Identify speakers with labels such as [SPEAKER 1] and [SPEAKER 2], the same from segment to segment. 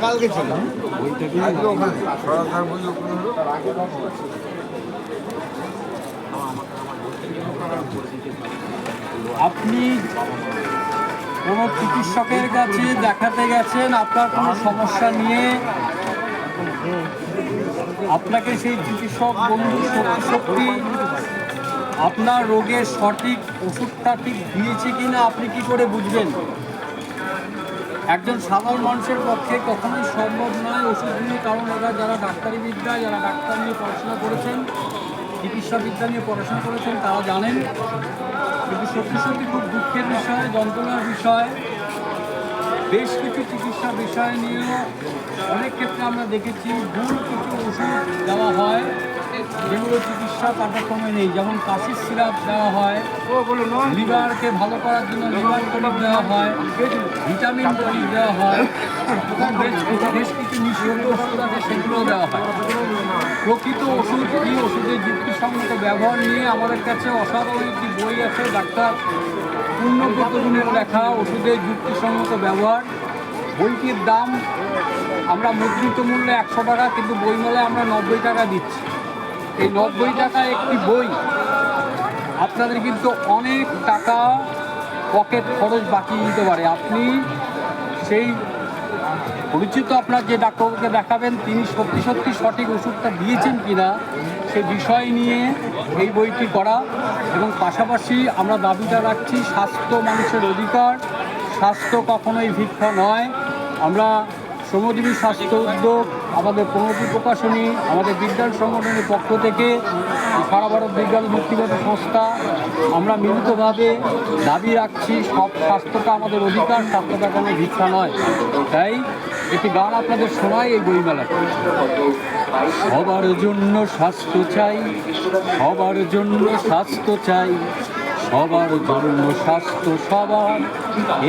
[SPEAKER 1] কালকে ছিল। আজকে ওখানে। সরকার বলল
[SPEAKER 2] আপনি কোনো চিকিৎসকের কাছে দেখাতে গেছেন আপনার কোনো সমস্যা নিয়ে? আপনাকে সেই চিকিৎসক বন্ধু সত্যি সত্যি আপনার রোগের সঠিক ওষুধটা ঠিক দিয়েছে কি না আপনি কি করে বুঝবেন? একজন সাধারণ মানুষের পক্ষে কখনোই সম্ভব নয় ওষুধ নিয়ে, কারণ এরা যারা ডাক্তারিবিদ্যা, যারা ডাক্তার নিয়ে পড়াশোনা করেছেন, চিকিৎসাবিদ্যা নিয়ে পড়াশোনা করেছেন, তারা জানেন। কিন্তু সত্যি সত্যি খুব দুঃখের বিষয়, যন্ত্রণার বিষয়। বেশ কিছু চিকিৎসা বিষয় নিয়েও অনেক ক্ষেত্রে আমরা দেখেছি ভুল কিছু ওষুধ দেওয়া হয়, যেগুলো চিকিৎসা পাঠ্যক্রমে নেই, যেমন কাশির সিরাপ দেওয়া হয়, লিভারকে ভালো করার জন্য লিভার টনিক দেওয়া হয়, ভিটামিন টনিক দেওয়া হয় বেশ কিছু নিঃশুল্ক ওষুধ আছে সেগুলোও দেওয়া হয়। প্রকৃত ওষুধ কি ওষুধের যুক্তিসঙ্গত ব্যবহার নিয়ে আমাদের কাছে অসাধারণ একটি বই আছে, ডাক্তার পূর্ণব্রতগুণের লেখা, ওষুধের যুক্তিসঙ্গত ব্যবহার। বইটির দাম আমরা মুদ্রিত মূল্যে একশো টাকা, কিন্তু বইমেলায় আমরা নব্বই টাকা দিচ্ছি। এই নব্বই টাকা একটি বই, আপনাদের কিন্তু অনেক টাকা পকেট খরচ বাকি দিতে পারে। আপনি সেই পরিচিত আপনার যে ডাক্তারকে দেখাবেন, তিনি সত্যি সত্যি সঠিক ওষুধটা দিয়েছেন কিনা, সে বিষয় নিয়ে এই বইটি করা এবং পাশাপাশি আমরা দাবিটা রাখছি, স্বাস্থ্য মানুষের অধিকার, স্বাস্থ্য কখনোই ভিক্ষা নয়। আমরা শ্রমজীবী স্বাস্থ্য উদ্যোগ, আমাদের প্রণতি প্রকাশনী, আমাদের বিজ্ঞান সংগঠনের পক্ষ থেকে সারা ভারত বিজ্ঞান মুক্তিগত সংস্থা, আমরা মিলিতভাবে দাবি রাখছি, সব স্বাস্থ্যটা আমাদের অধিকার, স্বাস্থ্যটা কোনো ভিক্ষা নয়। তাই একটি গান আপনাদের শোনাই এই বইমেলাতে সবার জন্য স্বাস্থ্য চাই, সবার জন্য স্বাস্থ্য চাই, সবার জন্য স্বাস্থ্য সবার।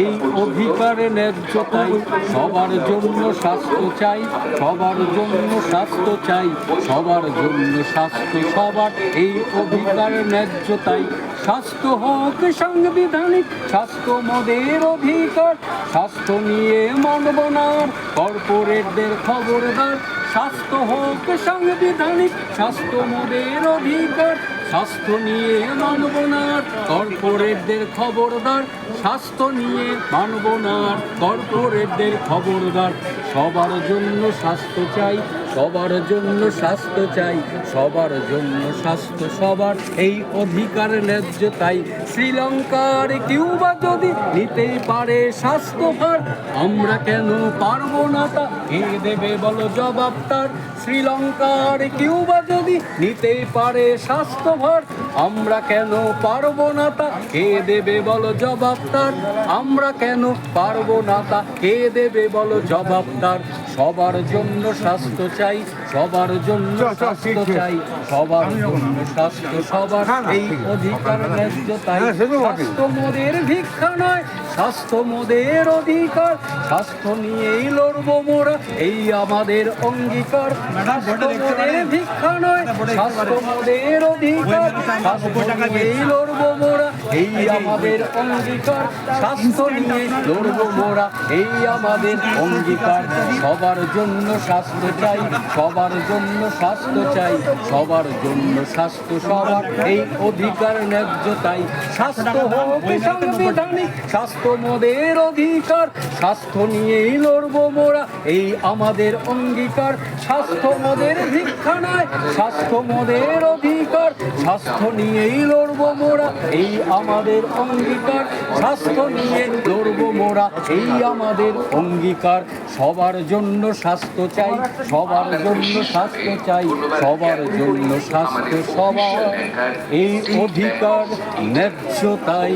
[SPEAKER 2] এই অধিকারে ন্যায্য তাই সবার জন্য স্বাস্থ্য চাই, সবার জন্য স্বাস্থ্য চাই, সবার জন্য স্বাস্থ্য, সবার এই অধিকারে ন্যায্য তাই স্বাস্থ্য হোক সাংবিধানিক, স্বাস্থ্য মদের অধিকার, স্বাস্থ্য নিয়ে মানব না, কর্পোরেটদের খবরদার। স্বাস্থ্য হোক সাংবিধানিক, স্বাস্থ্য মোদের অধিকার স্বাস্থ্য নিয়ে মানব না কর্পোরেটদের খবরদার। স্বাস্থ্য নিয়ে মানব না কর্পোরেটদের খবরদার। সবার জন্য স্বাস্থ্য চাই সবার জন্য স্বাস্থ্য চাই, সবার জন্য স্বাস্থ্য সবার, এই অধিকার ন্যায্য তাই। শ্রীলঙ্কার কিউবা যদি নিতেই পারে স্বাস্থ্যভার, আমরা কেন পারব না তা? কে দেবে বলো জবাব তার? শ্রীলঙ্কার কিউবা যদি নিতেই পারে স্বাস্থ্যভার, আমরা কেন পারব না তা? কে দেবে বলো জবাব তার? আমরা কেন পারব না তা? কে দেবে বলো জবাব তার? সবার জন্য স্বাস্থ্য চাই সবার জন্য স্বাস্থ্য চাই সবার জন্য স্বাস্থ্য সবার এই অধিকার ন্যায্য তাই। স্বাস্থ্য মোদের ভিক্ষা নয় স্বাস্থ্য মোদের অধিকার। স্বাস্থ্য নিয়েই লড়বো মোরা এই আমাদের অঙ্গীকার। স্বাস্থ্য মোদের ভিক্ষা নয় স্বাস্থ্য মোদের অধিকার। স্বাস্থ্য নিয়েই লড়বো মোরা এই আমাদের অঙ্গীকার। স্বাস্থ্য নিয়ে লড়বো মোরা এই আমাদের অঙ্গীকার। সবার জন্য স্বাস্থ্য চাই, সবার জন্য স্বাস্থ্য চাই, সবার জন্য স্বাস্থ্য, সবার এই অধিকার ন্যায্য তাই স্বাস্থ্য হোক সাংবিধানিক, স্বাস্থ্য মোদের অধিকার, স্বাস্থ্য নিয়েই লড়বো মোরা, এই আমাদের অঙ্গীকার। স্বাস্থ্য মোদের ভিক্ষা নয় স্বাস্থ্য মোদের অধিকার, স্বাস্থ্য নিয়েই লড়বো মোরা, এই আমাদের অঙ্গীকার। স্বাস্থ্য নিয়ে লড়বো মোরা, এই আমাদের অঙ্গীকার। সবার জন্য স্বাস্থ্য চাই সবার জন্য স্বাস্থ্য চাই সবার জন্য স্বাস্থ্য সবার এই অধিকার ন্যায্য তাই।